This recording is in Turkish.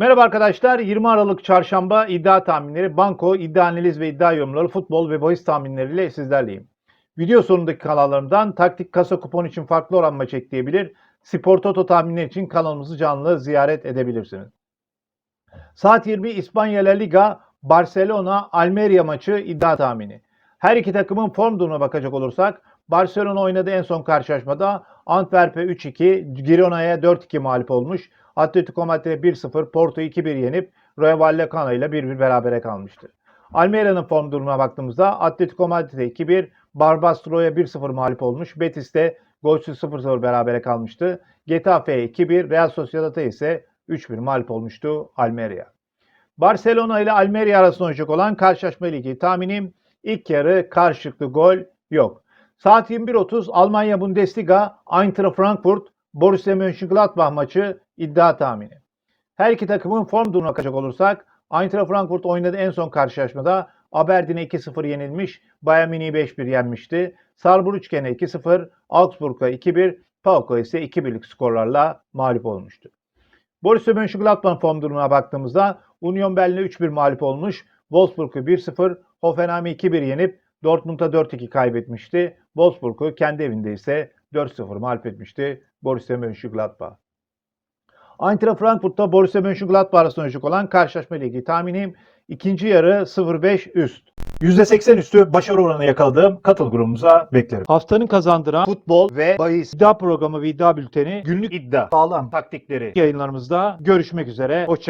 Merhaba arkadaşlar. 20 Aralık Çarşamba iddia tahminleri, banko, iddia analiz ve iddia yorumları, futbol ve bahis tahminleriyle sizlerleyim. Video sonundaki kanallarımdan taktik kasa kupon için farklı oran maç ekleyebilir, spor toto tahminleri için kanalımızı canlı ziyaret edebilirsiniz. Saat 20 İspanya La Liga Barcelona Almeria maçı iddia tahmini. Her iki takımın form durumuna bakacak olursak Barcelona oynadığı en son karşılaşmada Antwerp'e 3-2, Girona'ya 4-2 mağlup olmuş. Atletico Madrid'e 1-0, Porto 2-1 yenip Rayo Vallecano ile 1-1 berabere kalmıştı. Almeria'nın form durumuna baktığımızda Atletico Madrid'e 2-1, Barbastro'ya 1-0 mağlup olmuş. Betis'te golsüz 0-0 berabere kalmıştı. Getafe'ye 2-1, Real Sociedad'a ise 3-1 mağlup olmuştu Almeria. Barcelona ile Almeria arasında oynayacak olan karşılaşma ligi tahminim ilk yarı karşılıklı gol yok. Saat 21.30 Almanya Bundesliga Eintracht Frankfurt Borussia Mönchengladbach maçı iddia tahmini. Her iki takımın form durumuna bakacak olursak Eintracht Frankfurt oynadığı en son karşılaşmada Aberdeen'e 2-0 yenilmiş, Bayern Münih'i 5-1 yenmişti. Saarbrücken'e 2-0, Augsburg'a 2-1, PAOK'a ise 2-1'lik skorlarla mağlup olmuştu. Borussia Mönchengladbach'ın form durumuna baktığımızda Union Berlin'e 3-1 mağlup olmuş, Wolfsburg'u 1-0, Hoffenheim'i 2-1 yenip Dortmund'a 4-2 kaybetmişti. Wolfsburg'u kendi evinde ise 4-0 mağlup etmişti Borussia Mönchengladbach. Eintracht Frankfurt'ta Borussia Mönchengladbach arasında oynayacak olan karşılaşma ligi tahminim ikinci yarı 0-5 üst. %80 üstü başarı oranı yakaladığım katıl grubumuza beklerim. Haftanın kazandıran futbol ve bahis iddia programı ve iddia bülteni günlük iddia sağlam taktikleri yayınlarımızda görüşmek üzere. Hoşçakalın.